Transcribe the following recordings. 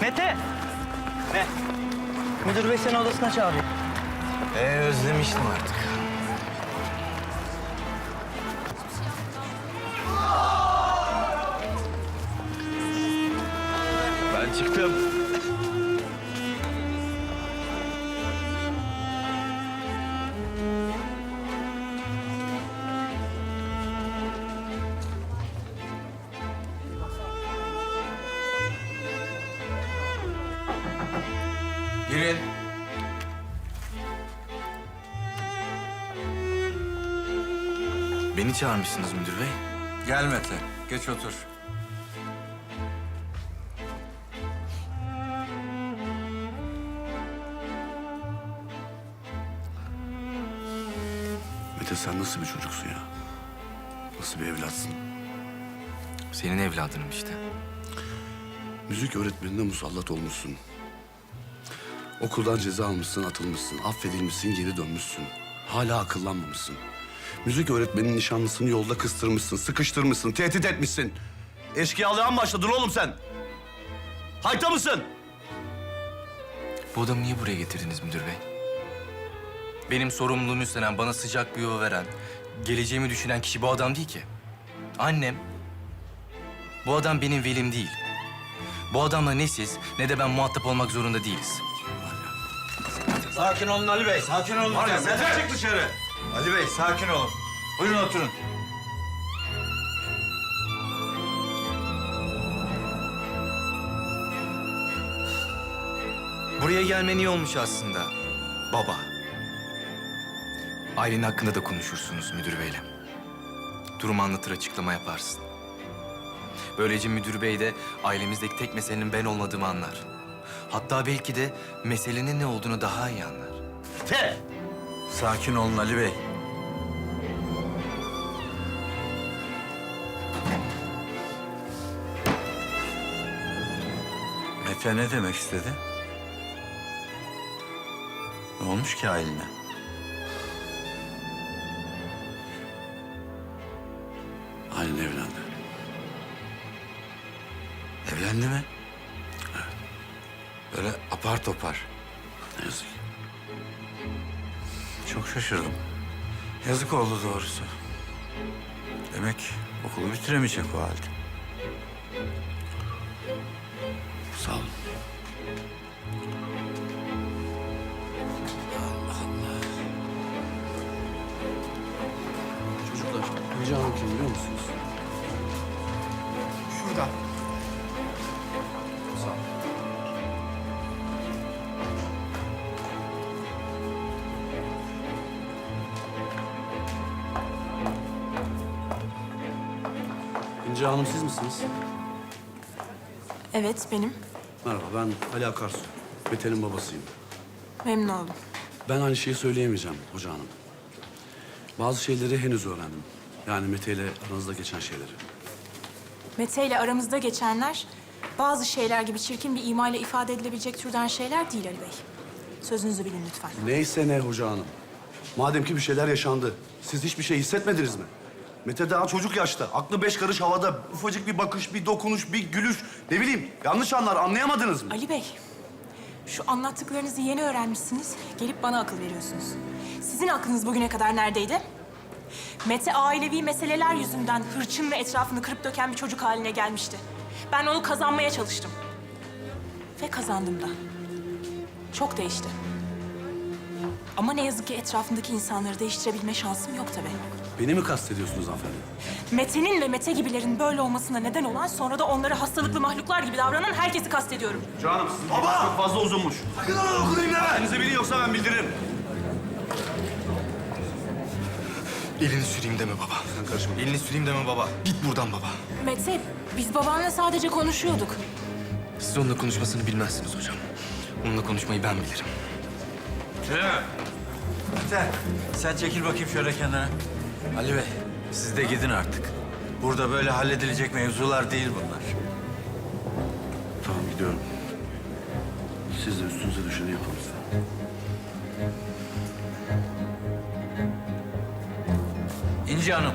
Mete! Ne? Müdür bey seni odasına çağırıyor. Ee özlemiştim artık. Ben çıktım. Beni çağırmışsınız müdür bey. Gel Mete, geç otur. Mete sen nasıl bir çocuksun ya? Nasıl bir evlatsın? Senin evladınım işte. Müzik öğretmenine musallat olmuşsun. Okuldan ceza almışsın, atılmışsın, affedilmişsin, geri dönmüşsün. Hala akıllanmamışsın. Müzik öğretmeninin nişanlısını yolda kıstırmışsın, sıkıştırmışsın, tehdit etmişsin. Eşkıyalığa mı başladın oğlum sen? Hayta mısın? Bu adamı niye buraya getirdiniz müdür bey? Benim sorumluluğumu üstlenen, bana sıcak bir yuva veren, geleceğimi düşünen kişi bu adam değil ki. Annem. Bu adam benim velim değil. Bu adamla ne siz ne de ben muhatap olmak zorunda değiliz. Sakin olun Ali Bey, sakin olun. Var ya, sen çık dışarı. Ali Bey, sakin olun. Buyurun oturun. Buraya gelmen iyi olmuş aslında. Baba. Ailen hakkında da konuşursunuz müdür beyle. Durumu anlatır açıklama yaparsın. Böylece müdür bey de ailemizdeki tek meselenin ben olmadığımı anlar. Hatta belki de meselenin ne olduğunu daha iyi anlar. Te! Sakin olun Ali Bey. Mete ne demek istedi? Ne olmuş ki haline? Aynen evlendi. Evlendi mi? Böyle apar topar. Ne yazık ki. Çok şaşırdım. Yazık oldu doğrusu. Demek okulu bitiremeyecek o halde. Sağ olun. Çocuklar, Hülya Hanım kim biliyor musunuz? İnce Hanım siz misiniz? Evet, benim. Merhaba, ben Ali Akarsu. Mete'nin babasıyım. Memnun oldum. Ben aynı şeyi söyleyemeyeceğim hoca hanım. Bazı şeyleri henüz öğrendim. Yani Mete ile aranızda geçen şeyleri. Mete ile aramızda geçenler bazı şeyler gibi çirkin bir imayla ifade edilebilecek türden şeyler değil Ali Bey. Sözünüzü bilin lütfen. Neyse ne hoca hanım. Madem ki bir şeyler yaşandı, siz hiçbir şey hissetmediniz mi? Mete daha çocuk yaşta, aklı beş karış havada. Ufacık bir bakış, bir dokunuş, bir gülüş. Ne bileyim, yanlış anlar, anlayamadınız mı? Ali Bey, şu anlattıklarınızı yeni öğrenmişsiniz. Gelip bana akıl veriyorsunuz. Sizin aklınız bugüne kadar neredeydi? Mete ailevi meseleler yüzünden hırçın ve etrafını kırıp döken bir çocuk haline gelmişti. Ben onu kazanmaya çalıştım. Ve kazandım da. Çok değişti. Ama ne yazık ki etrafındaki insanları değiştirebilme şansım yok tabii. Beni mi kastediyorsunuz hanımefendi? Mete'nin ve Mete gibilerin böyle olmasına neden olan sonra da onları hastalıklı mahluklar gibi davranan herkesi kastediyorum. Canım sizin Baba! çok fazla uzunmuş. Sakın onu okuyayım deme. Kendinize bilin yoksa ben bildiririm. Elini süreyim deme baba. Sen karışma. Elini süreyim deme baba. Git buradan baba. Mete, biz babanla sadece konuşuyorduk. Siz onunla konuşmasını bilmezsiniz hocam. Onunla konuşmayı ben bilirim. Kerem. Mete, sen çekil bakayım şöyle kenara. Ali Bey, siz de gidin artık. Burada böyle halledilecek mevzular değil bunlar. Tamam gidiyorum. Siz de üstünüze düşeni yapın lütfen. İnci Hanım,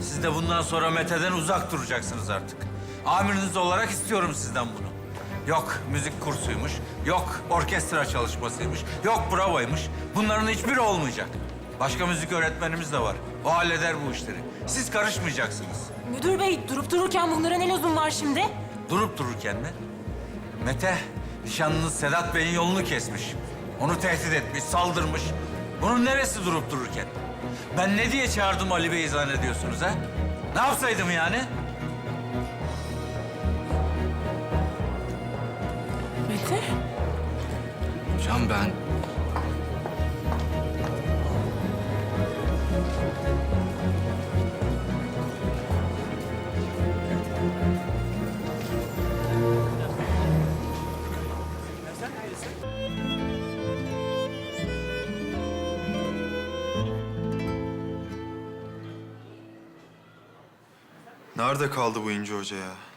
siz de bundan sonra Mete'den uzak duracaksınız artık. Amiriniz olarak istiyorum sizden bunu. Yok müzik kursuymuş, yok orkestra çalışmasıymış, yok bravoymuş. Bunların hiçbiri olmayacak. Başka müzik öğretmenimiz de var. O halleder bu işleri. Siz karışmayacaksınız. Müdür bey durup dururken bunlara ne lüzum var şimdi? Durup dururken mi? Mete, nişanlınız Sedat Bey'in yolunu kesmiş. Onu tehdit etmiş, saldırmış. Bunun neresi durup dururken? Ben ne diye çağırdım Ali Bey'i zannediyorsunuz ha? Ne yapsaydım yani? Hocam ben... Nerede kaldı bu İnci Hoca ya?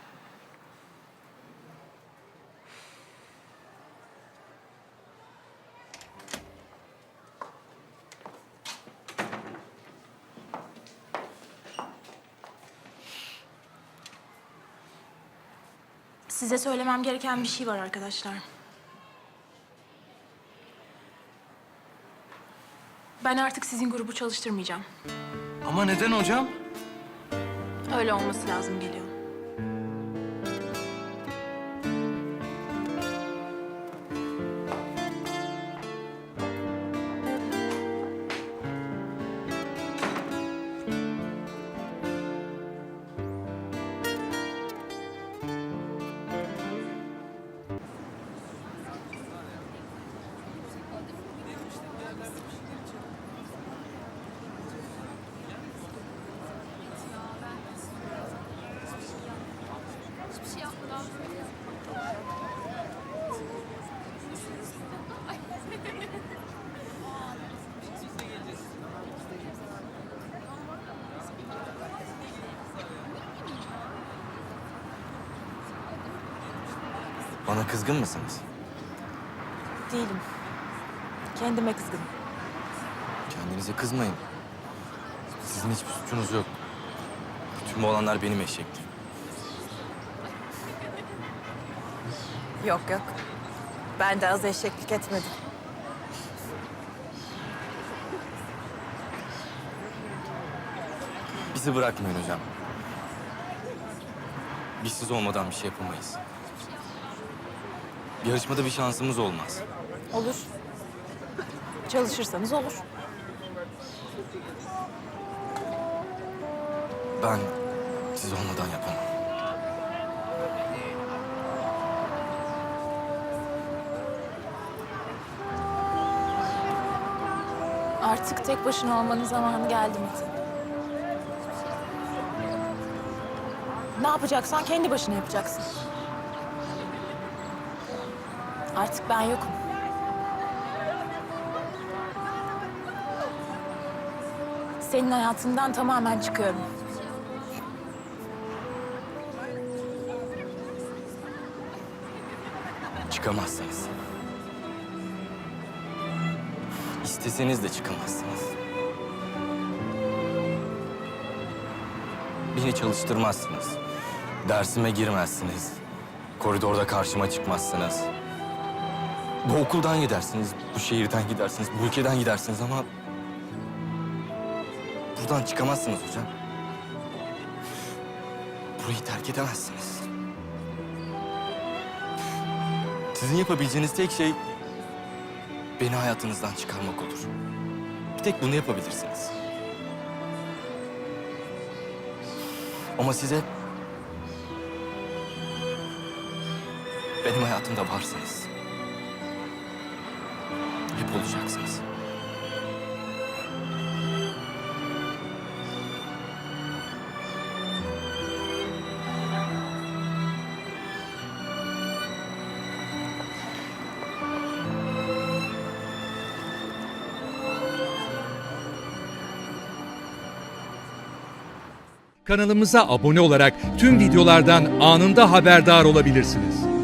Size söylemem gereken bir şey var arkadaşlar. Ben artık sizin grubu çalıştırmayacağım. Ama neden hocam? Öyle olması lazım geliyor. Bana kızgın mısınız? Değilim. Kendime kızgınım. Kendinize kızmayın. Sizin hiçbir suçunuz yok. Bütün bu olanlar benim eşekti. Yok yok. Ben de az eşeklik etmedim. Bizi bırakmayın hocam. Biz siz olmadan bir şey yapamayız. Yarışmada bir şansımız olmaz. Olur. Çalışırsanız olur. Ben siz olmadan yapamam. Artık tek başına olmanın zamanı geldi Metin. Ne yapacaksan kendi başına yapacaksın. Artık ben yokum. Senin hayatından tamamen çıkıyorum. Çıkamazsınız. İsteseniz de çıkamazsınız. Beni çalıştırmazsınız. Dersime girmezsiniz. Koridorda karşıma çıkmazsınız. Bu okuldan gidersiniz, bu şehirden gidersiniz, bu ülkeden gidersiniz ama... Buradan çıkamazsınız hocam. Burayı terk edemezsiniz. Sizin yapabileceğiniz tek şey beni hayatınızdan çıkarmak olur. Bir tek bunu yapabilirsiniz. Ama size benim hayatımda varsınız. Hep olacaksınız. Kanalımıza abone olarak tüm videolardan anında haberdar olabilirsiniz.